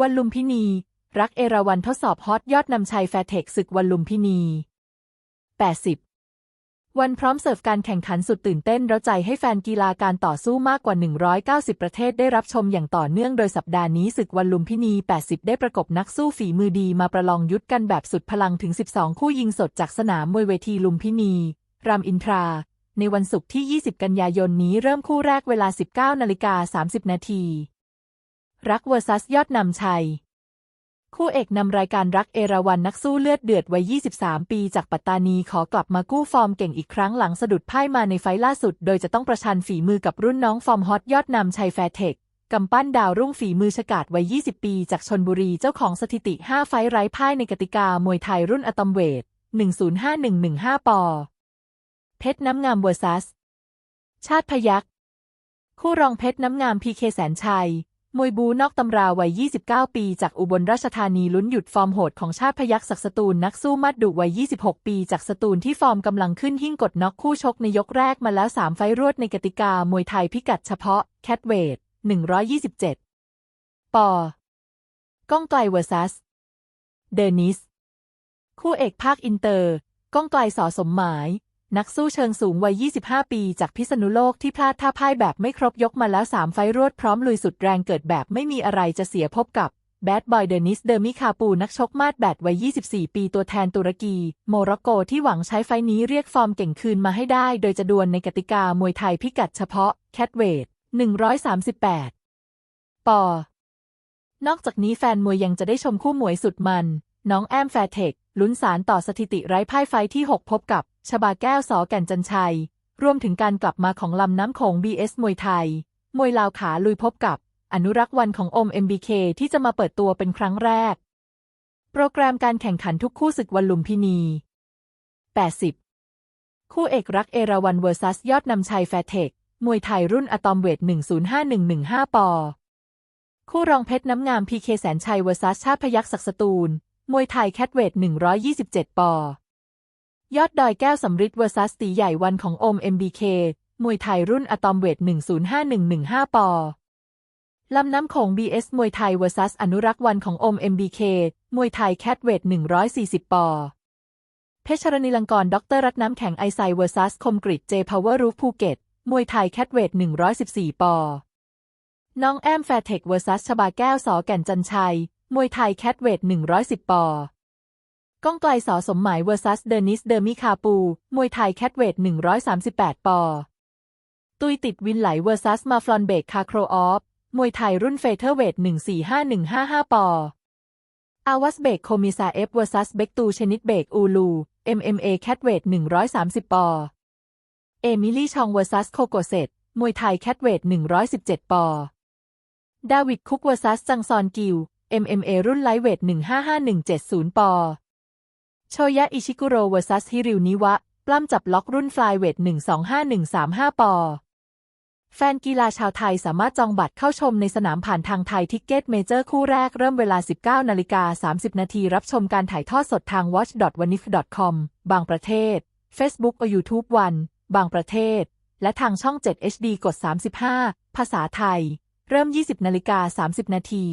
วันลุมพินี รักเอราวันทดสอบฮอตยอดนำชัยแฟร์เทคศึกวันลุมพินี 80 วันพร้อมเสิร์ฟการแข่งขันสุดตื่นเต้นเร้าใจให้แฟนกีฬาการต่อสู้มากกว่า 190 ประเทศได้รับชมอย่างต่อเนื่องโดยสัปดาห์นี้ศึกวันลุมพินี 80 ได้ประกบนักสู้ฝีมือดีมาประลองยุทธกันแบบสุดพลังถึง 12 คู่ยิงสดจากสนามมวยเวทีลุมพินี รามอินทรา ในวันศุกร์ที่ 20 กันยายนนี้เริ่มคู่แรกเวลา 19นาฬิกา30นาที รักเวอร์ซัสยอดนำชัย คู่เอกนำรายการรักเอราวันนักสู้เลือดเดือดวัย 23 ปีจากปัตตานีขอกลับมากู้ฟอร์มเก่งอีกครั้งหลังสะดุดพ่ายมาในไฟล์ล่าสุด โดยจะต้องประชันฝีมือกับรุ่นน้องฟอร์มฮอตยอดนำชัยแฟร์เทคกำปั้นดาวรุ่งฝีมือฉกาดวัย 20 ปีจากชนบุรีเจ้าของสถิติ 5 ไฟล์ไร้พ่ายในกติกามวยไทยรุ่นอะตอมเวท 105115 ปอ เพชรน้ำงามเวอร์ซัส ชาติพยักคู่รองเพชรน้ำงามพีเคแสนชัย มวยบูนอกตำราวัย 29 ปี จากอุบลราชธานีลุ้นหยุดฟอร์มโหดของชาติพยักศักสตูลนักสู้มัดดุวัย 26 ปีจากสตูลที่ฟอร์มกำลังขึ้นหิ่งกดน็อกคู่ชกในยกแรกมาแล้ว 3 ไฟรวดในกติกามวยไทยพิกัดเฉพาะ แคทเวท 127 ปอ ก้องไกลเวอร์ซัส เดนิส คู่เอกภาคอินเตอร์ ก้องไกลสอสมหมาย นักสู้เชิงสูงวัย 25 ปี จากพิษณุโลกที่พลาดท่าพ่ายแบบไม่ครบยกมาแล้ว 3 ไฟต์รวดพร้อมลุยสุดแรงเกิดแบบไม่มีอะไรจะเสียพบกับแบดบอยเดนิสเดอร์มิคาปูนักชกมาดแบดวัย 24 ปีตัวแทนตุรกี โมร็อกโกที่หวังใช้ไฟนี้เรียกฟอร์มเก่งคืนมาให้ได้ โดยจะดวลในกติกามวยไทยพิกัดเฉพาะ แคทเวท 138 ปอ นอกจากนี้แฟนมวยยังจะได้ชมคู่มวยสุดมัน น้องแอมแฟร์เทคลุ้นสารต่อสถิติไร้พ่ายไฟท์ที่ 6 พบกับ ชบาแก้วสอแก่นจันชัย รวมถึงการกลับมาของลำน้ำโขง BS มวยไทย มวยลาวขาลุยพบกับ อนุรักษ์วันของอม MBK ที่จะมาเปิดตัวเป็นครั้งแรก โปรแกรมการแข่งขันทุกคู่ศึกวันลุมพินี 80 คู่เอกรักเอราวันเวอร์ซัสยอดนำชัยแฟเทค มวยไทยรุ่นอะตอมเวท 105115 ปอ คู่รองเพชรน้ำงามพีเคแสนชัยเวอร์ซัสชาติพยักษ์ศักสตูล มวยไทยแคทเวท 127 ปอ ยอดดอยแก้วสำริดเวอร์ซัสตีใหญ่วันของโอม MBK มวยไทยรุ่นอะตอมเวท 105115 ปอ ลำน้ำโขง BS มวยไทยเวอร์ซัสอนุรักษ์วันของโอม MBK มวยไทยแคทเวท 140 ปอ เพชรนิลังกรด็อกเตอร์รัตน้ำแข็งไอไซเวอร์ซัสคมกริดเจพาวเวอร์รูฟภูเก็ต มวยไทยแคทเวท 114 ปอ น้องแอมแฟร์เทคเวอร์ซัสชบาแก้วสอแก่นจันชัย มวยไทยแคทเวท 110 ปอ ก้องไกลสอสมหมายเวอร์ซัสเดนิสเดอร์มิคาปู มวยไทยแคทเวท138 ปอ ตุยติดวินไหลเวอร์ซัสมาฟลอนเบกคาโครออฟ มวยไทยรุ่นเฟเธอร์เวท145155 ปอ อาวัสเบกโคมิซาเอฟเวอร์ซัสเบกตูชนิดเบกอูลู MMA แคทเวท130 ปอ เอมิลี่ชองเวอร์ซัสโคโกเซตมวยไทยแคทเวท117 ปอ ดาวิดคุกเวอร์ซัสจังซอนกิว MMA รุ่นไลท์เวท155170 ปอ โชยะอิชิกุโรเวอร์ซัสฮิริวนิวะ ปล้ำจับล็อกรุ่นฟลายเวท 125135 ปอ แฟนกีฬาชาวไทยสามารถจองบัตรเข้าชมในสนามผ่านทางไทยทิกเก็ตเมเจอร์คู่แรกเริ่มเวลา 19นาฬิกา30 นาทีรับชมการถ่ายทอดสดทาง watch.wanif.com บางประเทศ Facebook or YouTube วันบางประเทศ และทางช่อง 7 HD กด 35 ภาษาไทย เริ่ม 20นาฬิกา30 นาที